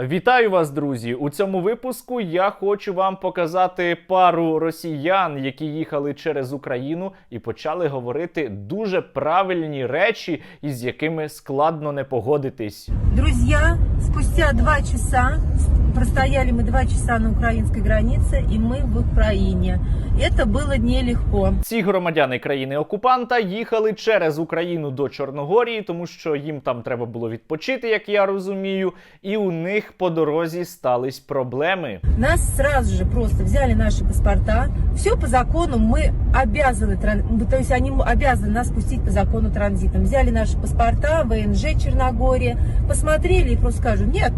Вітаю вас, друзі! У цьому випуску я хочу вам показати пару росіян, які їхали через Україну і почали говорити дуже правильні речі, із якими складно не погодитись. Друзі, спустя два часа, простояли мы два часа на украинской границе, и мы в Украине. Это было нелегко. Ці громадяни країни-окупанта їхали через Україну до Чорногорії, тому що їм там треба було відпочити, як я розумію, і у них по дорозі стались проблеми. Нас сразу же просто взяли наши паспорта. Все по закону мы обязаны, тран- то есть они обязаны нас пустить по закону транзитом. Взяли наши паспорта, ВНЖ Черногория, посмотрели и просто скажут, нет.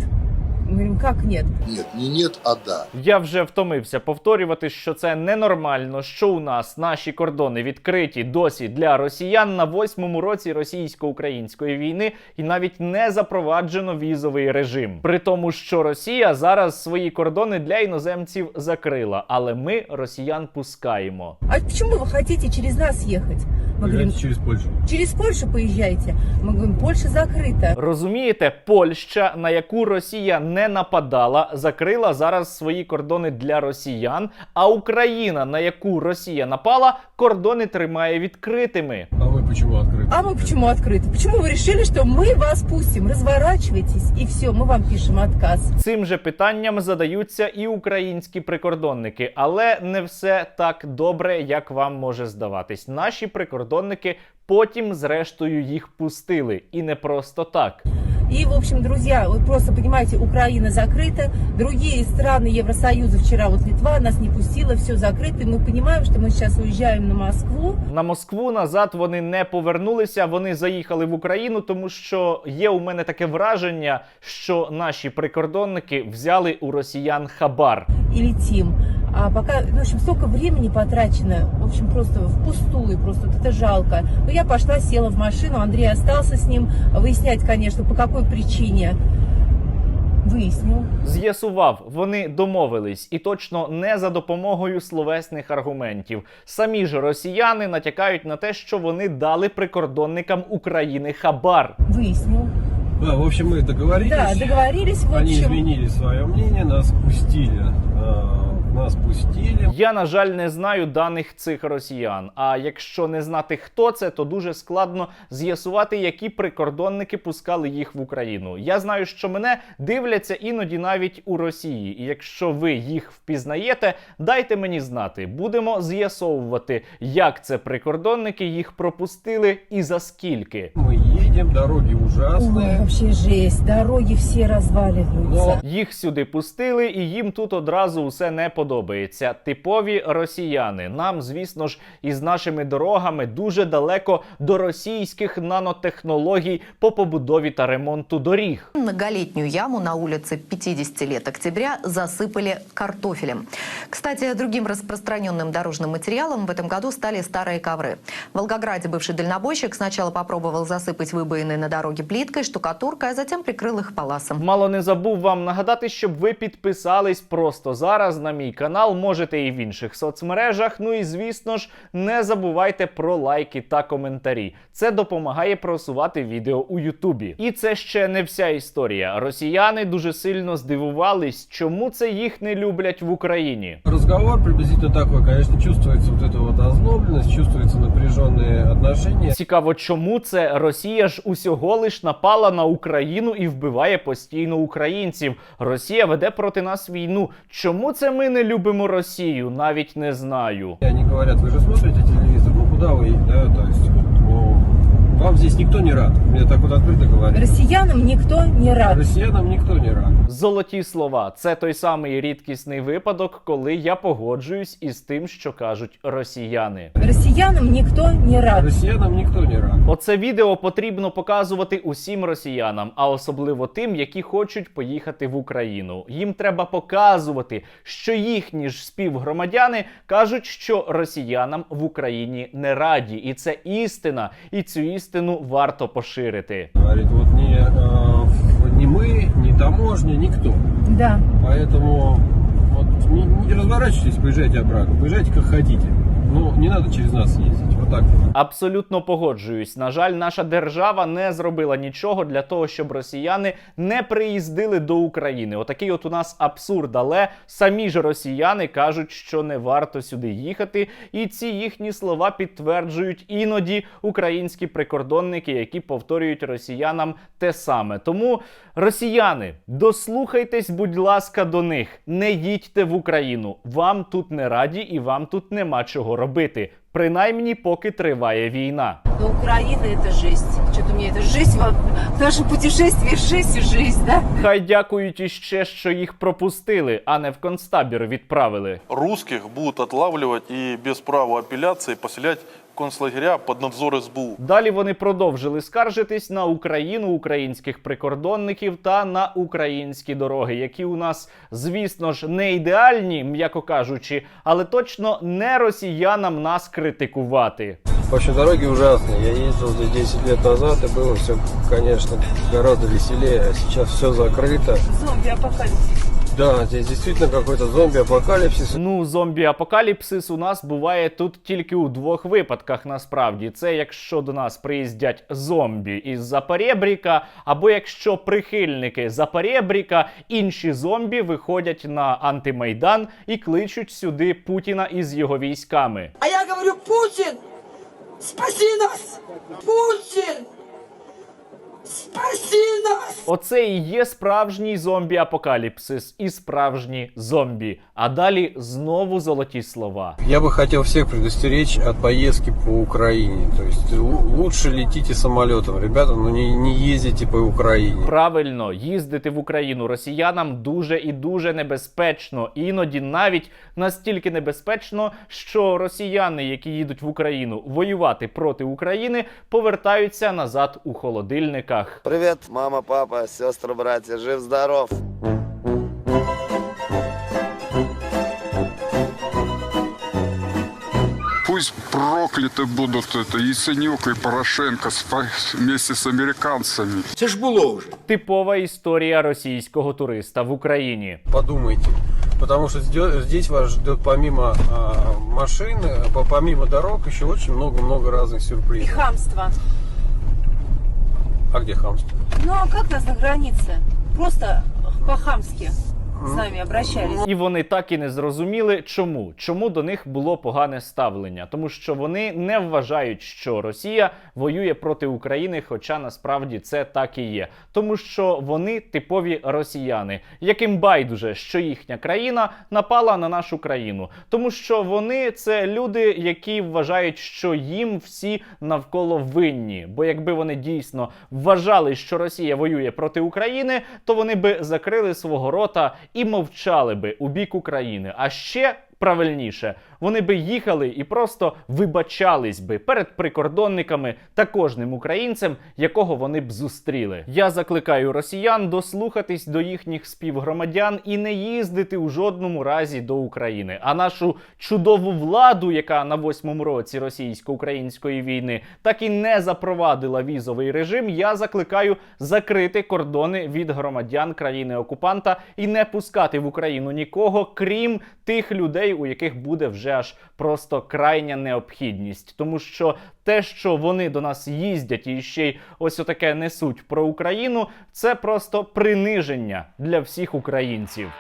Мы говорим, как нет? Нет, не нет, а да. Я вже втомився повторювати, що це ненормально, що у нас наші кордони відкриті досі для росіян на восьмому році російсько-української війни, і навіть не запроваджено візовий режим. При тому, що Росія зараз свої кордони для іноземців закрила, але ми росіян пускаємо. А почему вы хотите через нас ехать? Мы говорим, Поезжайте через Польшу. через Польшу поезжайте. Мы говорим, Польша закрыта. Розумієте, Польща, на яку Росія не нападала, закрила зараз свої кордони для росіян. А Україна, на яку Росія напала, кордони тримає відкритими. А вы почему открыты? А мы почему открыты? Почему вы решили, что мы вас пустим? Разворачивайтесь, и все, мы вам пишем отказ. Цим же питанням задаються і українські прикордонники, але не все так добре, як вам може здаватись. Наші прикордонники потім, зрештою, їх пустили, і не просто так. И, в общем, друзья, вы просто понимаете, Украина закрыта, другие страны Евросоюза, вчера вот Литва нас не пустила, все закрыто, и мы понимаем, что мы сейчас уезжаем на Москву, На Москву назад вони не повернулися. Вони заїхали в Україну, тому що є у мене таке враження, що наші прикордонники взяли у росіян хабар. и летим. А пока, ну, в общем, столько времени потрачено, в общем, просто впустую, просто вот это жалко. Ну, я пошла, села в машину, Андрей остался с ним, выяснять, конечно, по какой причине. Выяснил. З'ясував, вони домовились, і точно не за допомогою словесних аргументів. Самі ж росіяни натякають на те, що вони дали прикордонникам України хабар. Выяснил. Да, в общем, мы договорились. Да, договорились, в Они общем. изменили свое мнение, нас пустили. А, нас пустили. Я, на жаль, не знаю даних цих росіян. А якщо не знати, хто це, то дуже складно з'ясувати, які прикордонники пускали їх в Україну. Я знаю, що мене дивляться іноді навіть у Росії. І якщо ви їх впізнаєте, дайте мені знати. Будемо з'ясовувати, як це прикордонники їх пропустили і за скільки. Мы едем, дороги Ой, вообще жесть, дороги все разваливаются. Їх сюди пустили, і їм тут одразу усе не подобається Типові росіяни. Нам, звісно ж, із нашими дорогами дуже далеко до російських нанотехнологій по побудові та ремонту доріг. Многолетнюю яму на улице 50 лет октября засыпали картофелем. Кстати, другим распространенным дорожным материалом в этом году стали старые ковры. В Волгограде бывший дальнобойщик сначала попробовал засыпать выбоины на дороге плиткой, штукатуркой, а затем прикрыл их паласом. Мало не забув вам нагадати, щоб ви підписались просто зараз на мій канал. Можете і в інших соцмережах. Ну і звісно ж, не забувайте про лайки та коментарі. Це допомагає просувати відео у Ютубі. І це ще не вся історія. Росіяни дуже сильно здивувались, чому це їх не люблять в Україні. Разговор приблизительно такой, конечно, чувствуется вот эта вот озлобленность, чувствуются напряженные отношения. Цікаво, чому це Росія ж усього лиш напала на Україну і вбиває постійно українців. Росія веде проти нас війну. Чому це ми не любимо Росію? Навіть не знаю. Вони они ви ж смотрите телевізор, ну куда ви? да, то есть, вам здесь никто не рад. Мне так вот открыто говорят. Россиянам никто не рад. Россиянам никто не рад. Золоті слова це той самий рідкісний випадок, коли я погоджуюсь із тим, що кажуть росіяни. Россиянам никто не рад. Россиянам никто не рад. Оце відео потрібно показувати усім росіянам, а особливо тим, які хочуть поїхати в Україну. Їм треба показувати, що їхні ж співгромадяни кажуть, що росіянам в Україні не раді, і це істина, і цю істину варто поширити. Говорит, вот не, э, не мы, не таможня, никто. Да. Поэтому вот не, не разворачивайтесь, поезжайте обратно. Поезжайте как хотите. Ну, не надо через нас ездить. Так. Абсолютно погоджуюсь. На жаль, наша держава не зробила нічого для того, щоб росіяни не приїздили до України. Отакий от у нас абсурд. Але самі ж росіяни кажуть, що не варто сюди їхати, і ці їхні слова підтверджують іноді українські прикордонники, які повторюють росіянам те саме. Тому росіяни, дослухайтесь, будь ласка, до них. Не їдьте в Україну. Вам тут не раді і вам тут нема чого робити. Принаймні, поки триває війна. До України це жесть. Это жизнь, во- в нашем путешествии жесть и жизнь, да? Хай дякують іще, що їх пропустили, а не в концтабір відправили. русских будут отлавливать и без права апелляции поселять в концлагеря под надзор СБУ. Далі вони продовжили скаржитись на Україну, українських прикордонників та на українські дороги, які у нас, звісно ж, не ідеальні, м'яко кажучи, але точно не росіянам нас критикувати. В общем, дороги ужасные. Я ездил здесь 10 лет назад, и было все, конечно, гораздо веселее. А сейчас все закрыто. Зомби-апокалипсис. Да, здесь действительно какой-то зомби-апокалипсис. Ну, зомбі-апокаліпсис у нас буває тут тільки у двох випадках. Насправді, це якщо до нас приїздять зомбі із Запорєбріка, або якщо прихильники Запорєбріка, інші зомбі виходять на антимайдан і кличуть сюди Путіна із його військами. А я говорю, Путин, спаси нас! Путин, спаси нас! Оце і є справжній зомбі-апокаліпсис і справжні зомбі. А далі знову золоті слова. Я бы хотел всех предостеречь от поездки по Украине. То есть лучше летите самолетом, ребята, но не, не ездите по Украине. Правильно, їздити в Україну росіянам дуже і дуже небезпечно. Іноді навіть настільки небезпечно, що росіяни, які їдуть в Україну воювати проти України, повертаються назад у холодильниках. Привет, мама, папа, сестры, братья, жив-здоров. Пусть прокляты будут это Яценюк и Порошенко спа- вместе с американцами. Це ж було вже. Типова історія російського туриста в Україні. Подумайте. Потому что здё- здесь вас ждет помимо а, машин, а, по- помимо дорог, еще очень много-много разных И сюрпризов. хамство. А где хамство? Ну а как нас на границе? Просто по-хамски с нами обращались. І вони так і не зрозуміли, чому. Чому до них було погане ставлення? Тому що вони не вважають, що Росія воює проти України, хоча насправді це так і є. Тому що вони типові росіяни, яким байдуже, що їхня країна напала на нашу країну. Тому що вони це люди, які вважають, що їм всі навколо винні. Бо якби вони дійсно вважали, що Росія воює проти України, то вони би закрили свого рота і мовчали би у бік України. А ще правильніше, вони би їхали і просто вибачались би перед прикордонниками та кожним українцем, якого вони б зустріли. Я закликаю росіян дослухатись до їхніх співгромадян і не їздити у жодному разі до України. А нашу чудову владу, яка на восьмому році російсько-української війни так і не запровадила візовий режим, я закликаю закрити кордони від громадян країни-окупанта і не пускати в Україну нікого, крім тих людей, у яких буде вже аж просто крайня необхідність. Тому що те, що вони до нас їздять і ще й ось отаке несуть про Україну, це просто приниження для всіх українців.